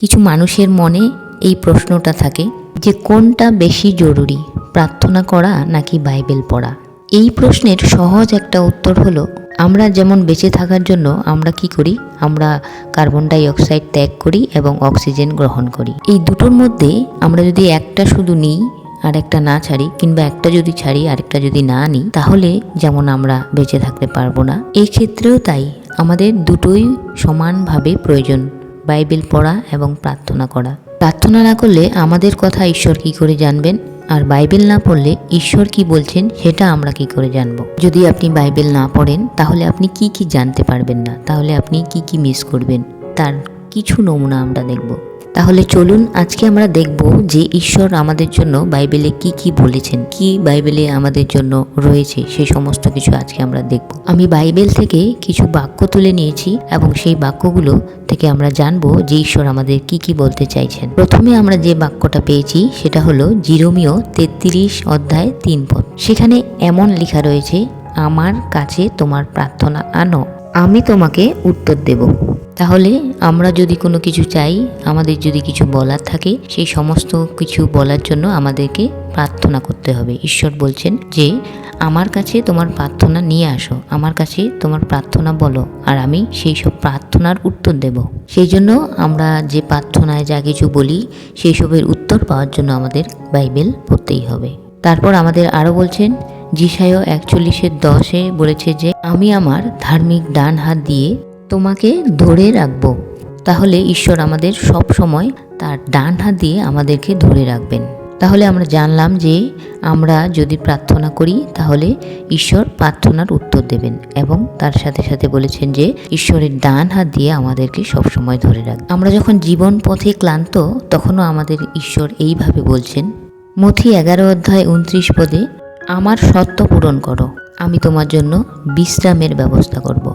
কিছু মানুষের মনে এই প্রশ্নটা থাকে যে কোনটা বেশি জরুরি, প্রার্থনা করা নাকি বাইবেল পড়া? এই প্রশ্নের সহজ একটা উত্তর হলো, আমরা যেমন বেঁচে থাকার জন্য আমরা কি করি? আমরা কার্বন ডাই অক্সাইড ত্যাগ করি এবং অক্সিজেন গ্রহণ করি। এই দুটোর মধ্যে আমরা যদি একটা শুধু নিই, আর একটা না ছাড়ি, কিংবা একটা যদি ছাড়ি আরেকটা যদি না নিই, তাহলে যেমন আমরা বেঁচে থাকতে পারব না। এই ক্ষেত্রেও তাই, আমাদের দুটোই সমানভাবে প্রয়োজন। বাইবেল পড়া এবং প্রার্থনা করা। প্রার্থনা না করলে আমাদের কথা ঈশ্বর কি করে জানবেন? আর বাইবেল না পড়লে ঈশ্বর কি বলছেন সেটা আমরা কি করে জানব? যদি আপনি বাইবেল না পড়েন, তাহলে আপনি কি কি জানতে পারবেন না? তাহলে আপনি কি কি মিস করবেন? তার কিছু নমুনা আমরা দেখব। তাহলে চলুন আজকে আমরা দেখব যে ঈশ্বর আমাদের জন্য বাইবেলে কি কি বলেছেন, কি বাইবেলে আমাদের জন্য রয়েছে সেই সমস্ত কিছু আজকে আমরা দেখব। আমি বাইবেল থেকে কিছু বাক্য তুলে নিয়েছি এবং সেই বাক্যগুলো থেকে আমরা জানব যে ঈশ্বর আমাদের কি কি বলতে চাইছেন। প্রথমে আমরা যে বাক্যটা পেয়েছি, সেটা হলো জিরোমিও তেত্রিশ অধ্যায় তিন পদ। সেখানে এমন লেখা রয়েছে, আমার কাছে তোমার প্রার্থনা আনো আমি তোমাকে উত্তর দেব। তাহলে আমরা যদি কোনো কিছু চাই, আমাদের যদি কিছু বলার থাকে, সেই সমস্ত কিছু বলার জন্য আমাদেরকে প্রার্থনা করতে হবে। ঈশ্বর বলছেন যে, আমার কাছে তোমার প্রার্থনা নিয়ে আসো, আমার কাছে তোমার প্রার্থনা বলো, আর আমি সেই সব প্রার্থনার উত্তর দেব। সেই জন্য আমরা যে প্রার্থনায় যা কিছু বলি, সেই সবের উত্তর পাওয়ার জন্য আমাদের বাইবেল পড়তেই হবে। তারপর আমাদের আরও বলছেন জিসায় একচল্লিশের দশে বলেছে যে, আমি আমার ধার্মিক ডান হাত দিয়ে তোমাকে ধরে রাখব। তাহলে ঈশ্বর আমাদের সব সময় তার ডান হাত দিয়ে আমাদেরকে ধরে রাখবেন। তাহলে আমরা জানলাম যে, আমরা যদি প্রার্থনা করি, তাহলে ঈশ্বর প্রার্থনার উত্তর দেবেন এবং তার সাথে সাথে বলেছেন যে, ঈশ্বরের ডান হাত দিয়ে আমাদেরকে সবসময় ধরে রাখবে আমরা যখন জীবন পথে ক্লান্ত, তখনও আমাদের ঈশ্বর এইভাবে বলছেন, মথি এগারো অধ্যায় উনত্রিশ পদে আমার সত্য পূরণ করো। আমি তোমার জন্য বিশ্রামের ব্যবস্থা করব।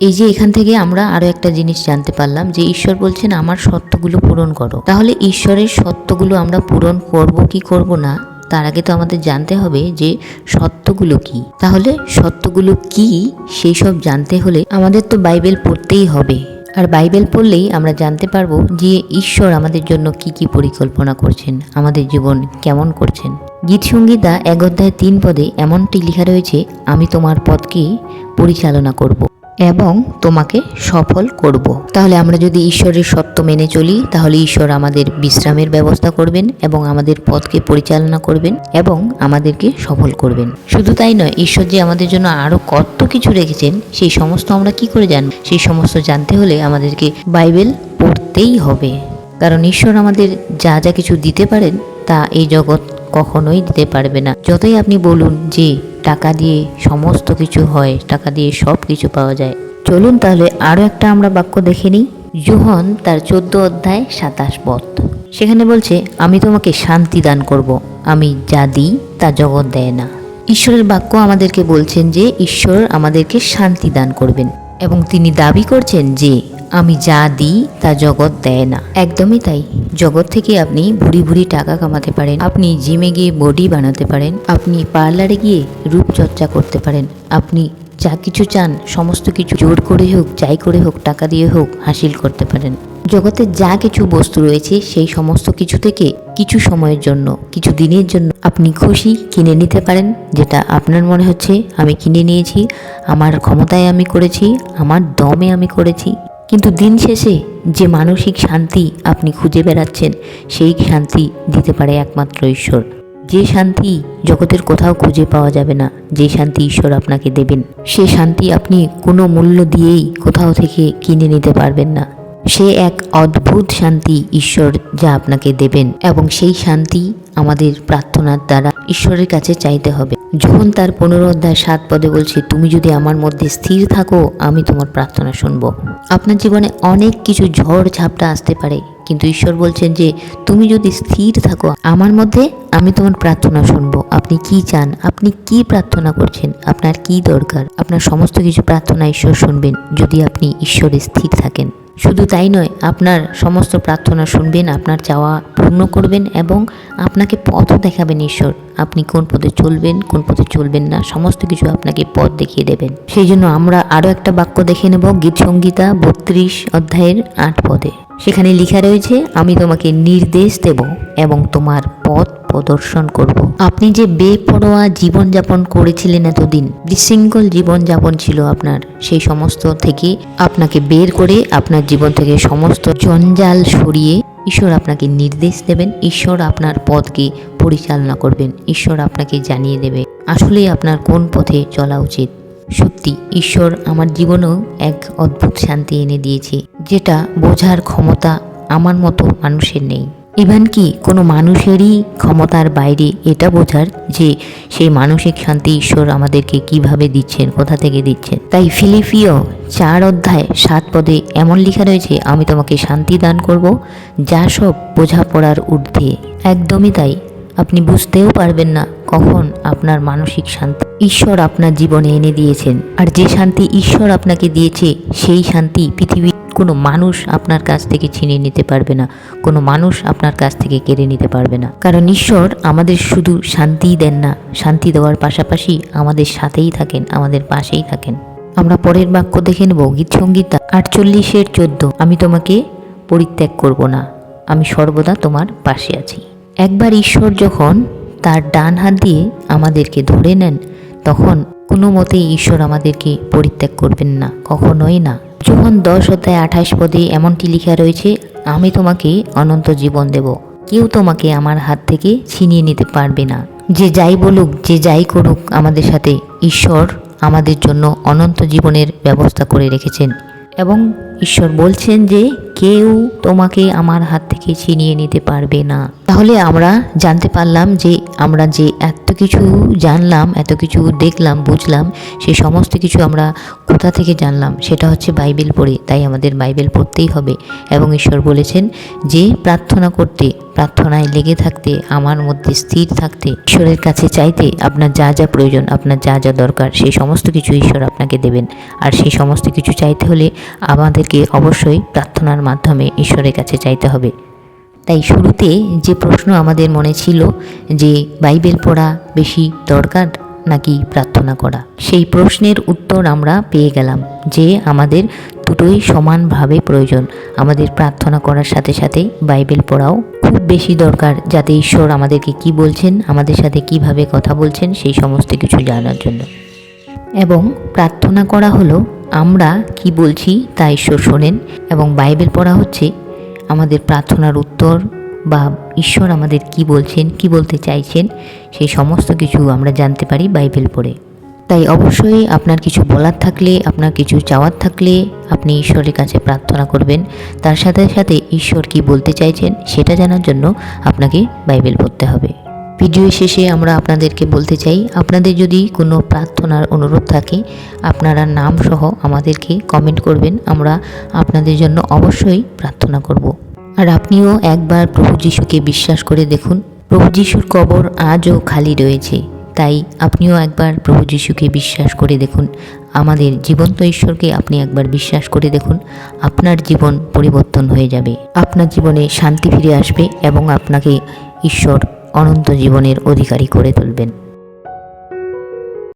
এই যে এখান থেকে আমরা আরও একটা জিনিস জানতে পারলাম যে ঈশ্বর বলছেন, আমার সত্যগুলো পূরণ করো। তাহলে ঈশ্বরের সত্যগুলো আমরা পূরণ করব কি করব না, তার আগে তো আমাদের জানতে হবে যে সত্যগুলো কি। তাহলে সত্যগুলো কি, সেই সব জানতে হলে আমাদের তো বাইবেল পড়তেই হবে। আর বাইবেল পড়লেই আমরা জানতে পারব যে ঈশ্বর আমাদের জন্য কি কি পরিকল্পনা করছেন, আমাদের জীবন কেমন করছেন। গীতসঙ্গীতা এক অধ্যায় তিন পদে এমনটি লেখা রয়েছে, আমি তোমার পথকে পরিচালনা করব। এবং তোমাকে সফল করব। তাহলে আমরা যদি ঈশ্বরের সত্য মেনে চলি, তাহলে ঈশ্বর আমাদের বিশ্রামের ব্যবস্থা করবেন এবং আমাদের পথকে পরিচালনা করবেন এবং আমাদেরকে সফল করবেন। শুধু তাই নয়, ঈশ্বর যে আমাদের জন্য আরও কত কিছু রেখেছেন, সেই সমস্ত আমরা কি করে জানব? সেই সমস্ত জানতে হলে আমাদেরকে বাইবেল পড়তেই হবে। কারণ ঈশ্বর আমাদের যা যা কিছু দিতে পারেন, তা এই জগৎ কখনোই দিতে পারবে না। যতই আপনি বলুন যে টাকা দিয়ে সমস্ত কিছু হয়, টাকা দিয়ে সব কিছু পাওয়া যায়। চলুন তাহলে আরও একটা আমরা বাক্য দেখে নিই। জোহন তার চোদ্দ অধ্যায় সাতাশ পথ। সেখানে বলছে, আমি তোমাকে শান্তি দান করব। আমি যা দিই, তা জগৎ দেয় না। ঈশ্বরের বাক্য আমাদেরকে বলছেন যে, ঈশ্বর আমাদেরকে শান্তি দান করবেন। এবং তিনি দাবি করছেন যে আমি যা দিই, তা জগৎ দেয় না। একদমই তাই। জগৎ থেকে আপনি ভুরি ভুরি টাকা কামাতে পারেন। আপনি জিমে গিয়ে বডি বানাতে পারেন। আপনি পার্লারে গিয়ে রূপচর্চা করতে পারেন। আপনি যা কিছু চান, সমস্ত কিছু জোর করে হোক, যাই করে হোক, টাকা দিয়ে হোক, হাসিল করতে পারেন। জগতে যা কিছু বস্তু রয়েছে, সেই সমস্ত কিছু থেকে কিছু সময়ের জন্য, কিছু দিনের জন্য আপনি খুশি কিনে নিতে পারেন। যেটা আপনার মনে হচ্ছে, আমি কিনে নিয়েছি, আমার ক্ষমতায় আমি করেছি, আমার দমে আমি করেছি। কিন্তু দিন শেষে যে মানসিক শান্তি আপনি খুঁজে বেড়াচ্ছেন, সেই শান্তি দিতে পারে একমাত্র ঈশ্বর। যে শান্তি জগতের কোথাও খুঁজে পাওয়া যাবে না, যে শান্তি ঈশ্বর আপনাকে দেবেন, সে শান্তি আপনি কোনো মূল্য দিয়েই কোথাও থেকে কিনে নিতে পারবেন না। সে এক অদ্ভুত শান্তি ঈশ্বর যা আপনাকে দেবেন এবং সেই শান্তি আমাদের প্রার্থনার দ্বারা ঈশ্বরের কাছে চাইতে হবে। যখন তার পনেরো অধ্যায় সাত পদে বলছে, তুমি যদি আমার মধ্যে স্থির থাকো, আমি তোমার প্রার্থনা শুনব। আপনার জীবনে অনেক কিছু ঝড় ঝাপটা আসতে পারে, কিন্তু ঈশ্বর বলছেন যে, তুমি যদি স্থির থাকো, আমার মধ্যে আমি তোমার প্রার্থনা শুনব। আপনি কি চান? আপনি কি প্রার্থনা করছেন? আপনার কি দরকার? আপনার সমস্ত কিছু প্রার্থনা ঈশ্বর শুনবেন, যদি আপনি ঈশ্বরে স্থির থাকেন। শুধু তাই নয়, আপনার সমস্ত প্রার্থনা শুনবেন, আপনার চাওয়া পূর্ণ করবেন এবং আপনাকে পথও দেখাবেন ঈশ্বর। আপনি কোন পথে চলবেন, কোন পথে চলবেন না, সমস্ত কিছু আপনাকে পথ দেখিয়ে দেবেন। সেই জন্য আমরা আরও একটা বাক্য দেখে নেব, গীত সংগীতা বত্রিশ অধ্যায়ের আট পদে। সেখানে লেখা রয়েছে, আমি তোমাকে নির্দেশ দেব এবং তোমার পথ প্রদর্শন করব। আপনি যে বেপরোয়া জীবনযাপন করেছিলেন এতদিন, বিশৃঙ্খল জীবনযাপন ছিল আপনার। সেই সমস্ত থেকে আপনাকে বের করে আপনার জীবন থেকে সমস্ত জঞ্জাল সরিয়ে ঈশ্বর আপনাকে নির্দেশ দেবেন। ঈশ্বর আপনার পথকে পরিচালনা করবেন। ঈশ্বর আপনাকে জানিয়ে দেবে। আসলেই আপনার কোন পথে চলা উচিত? সত্যি, ঈশ্বর আমার জীবনেও এক অদ্ভুত শান্তি এনে দিয়েছে, যেটা বোঝার ক্ষমতা আমার মতো মানুষের নেই। ইভেন কি কোনো মানুষেরই ক্ষমতার বাইরে এটা বোঝার যে সেই মানসিক শান্তি ঈশ্বর আমাদেরকে কীভাবে দিচ্ছেন, কোথা থেকে দিচ্ছেন? তাই ফিলিপিও চার অধ্যায় সাত পদে এমন লেখা রয়েছে, আমি তোমাকে শান্তি দান করব, যা সব বোঝাপড়ার ঊর্ধ্বে। একদমই তাই। আপনি বুঝতেও পারবেন না কখন আপনার মানসিক শান্তি ঈশ্বর আপনার জীবনে এনে দিয়েছেন। আর যে শান্তি ঈশ্বর আপনাকে দিয়েছে, সেই শান্তি পৃথিবীর কোনো মানুষ আপনার কাছ থেকে ছিনিয়ে নিতে পারবে না। কোনো মানুষ আপনার কাছ থেকে কেড়ে নিতে পারবে না। কারণ ঈশ্বর আমাদের শুধু শান্তিই দেন না, শান্তি দেওয়ার পাশাপাশি আমাদের সাথেই থাকেন, আমাদের পাশেই থাকেন। আমরা পরের বাক্য দেখে নেব গীত সংগীত আটচল্লিশের চোদ্দ, আমি তোমাকে পরিত্যাগ করব না, আমি সর্বদা তোমার পাশে আছি। একবার ঈশ্বর যখন তার ডান হাত দিয়ে আমাদেরকে ধরে নেন, তখন কোনো মতেই ঈশ্বর আমাদেরকে পরিত্যাগ করবেন না, কখনোই না। যখন দশ অধ্যায় আঠাশ পদে এমনটি লেখা রয়েছে, আমি তোমাকে অনন্ত জীবন দেব। কেউ তোমাকে আমার হাত থেকে ছিনিয়ে নিতে পারবে না। যে যাই বলুক, যে যাই করুক, আমাদের সাথে ঈশ্বর আমাদের জন্য অনন্ত জীবনের ব্যবস্থা করে রেখেছেন। এবং ঈশ্বর বলছেন যে কেউ তোমাকে আমার হাত থেকে ছিনিয়ে নিতে পারবে না। তাহলে আমরা জানতে পারলাম যে আমরা যে এত কিছু জানলাম, এত কিছু দেখলাম, বুঝলাম, সে সমস্ত কিছু আমরা কোথা থেকে জানলাম, সেটা হচ্ছে বাইবেল পড়ে, তাই আমাদের বাইবেল পড়তেই হবে। এবং ঈশ্বর বলেছেন যে প্রার্থনা করতে প্রার্থনায় লেগে থাকতে, আমার মধ্যে স্থির থাকতে, ঈশ্বরের কাছে চাইতে আপনার যা যা প্রয়োজন, আপনার যা যা দরকার সেই সমস্ত কিছু ঈশ্বর আপনাকে দেবেন। আর সেই সমস্ত কিছু চাইতে হলে আমাদেরকে অবশ্যই প্রার্থনার মাধ্যমে ঈশ্বরের কাছে চাইতে হবে। তাই শুরুতে যে প্রশ্ন আমাদের মনে ছিল যে বাইবেল পড়া বেশি দরকার নাকি প্রার্থনা করা? সেই প্রশ্নের উত্তর আমরা পেয়ে গেলাম যে আমাদের দুটোই সমানভাবে প্রয়োজন। আমাদের প্রার্থনা করার সাথে সাথে বাইবেল পড়াও খুব বেশি দরকার, যাতে ঈশ্বর আমাদেরকে কি বলছেন, আমাদের সাথে কীভাবে কথা বলছেন, সেই সমস্ত কিছু জানার জন্য। এবং প্রার্থনা করা হলো, আমরা কি বলছি তা ঈশ্বর শোনেন। এবং বাইবেল পড়া হচ্ছে, আমাদের প্রার্থনার উত্তর বা ঈশ্বর আমাদের কি বলছেন, কি বলতে চাইছেন, সেই সমস্ত কিছু আমরা জানতে পারি বাইবেল পড়ে। তাই অবশ্যই আপনার কিছু বলার থাকলে, আপনার কিছু চাওয়ার থাকলে আপনি ঈশ্বরের কাছে প্রার্থনা করবেন। তার সাথে সাথে ঈশ্বর কি বলতে চাইছেন সেটা জানার জন্য আপনাকে বাইবেল পড়তে হবে। ভিডিও শেষে আমরা আপনাদেরকে বলতে চাই, আপনাদের যদি কোনো প্রার্থনার অনুরোধ থাকে, আপনারা নাম সহ আমাদেরকে কমেন্ট করবেন, আমরা আপনাদের জন্য অবশ্যই প্রার্থনা করব। আর আপনিও একবার প্রভু যিশুকে বিশ্বাস করে দেখুন। প্রভু যিশুর কবর আজও খালি রয়েছে। তাই আপনিও একবার প্রভু যিশুকে বিশ্বাস করে দেখুন। আমাদের জীবন্ত ঈশ্বরকে আপনি একবার বিশ্বাস করে দেখুন। আপনার জীবন পরিবর্তন হয়ে যাবে। আপনার জীবনে শান্তি ফিরে আসবে এবং আপনাকে ঈশ্বর অনন্ত জীবনের অধিকারী করে তুলবেন।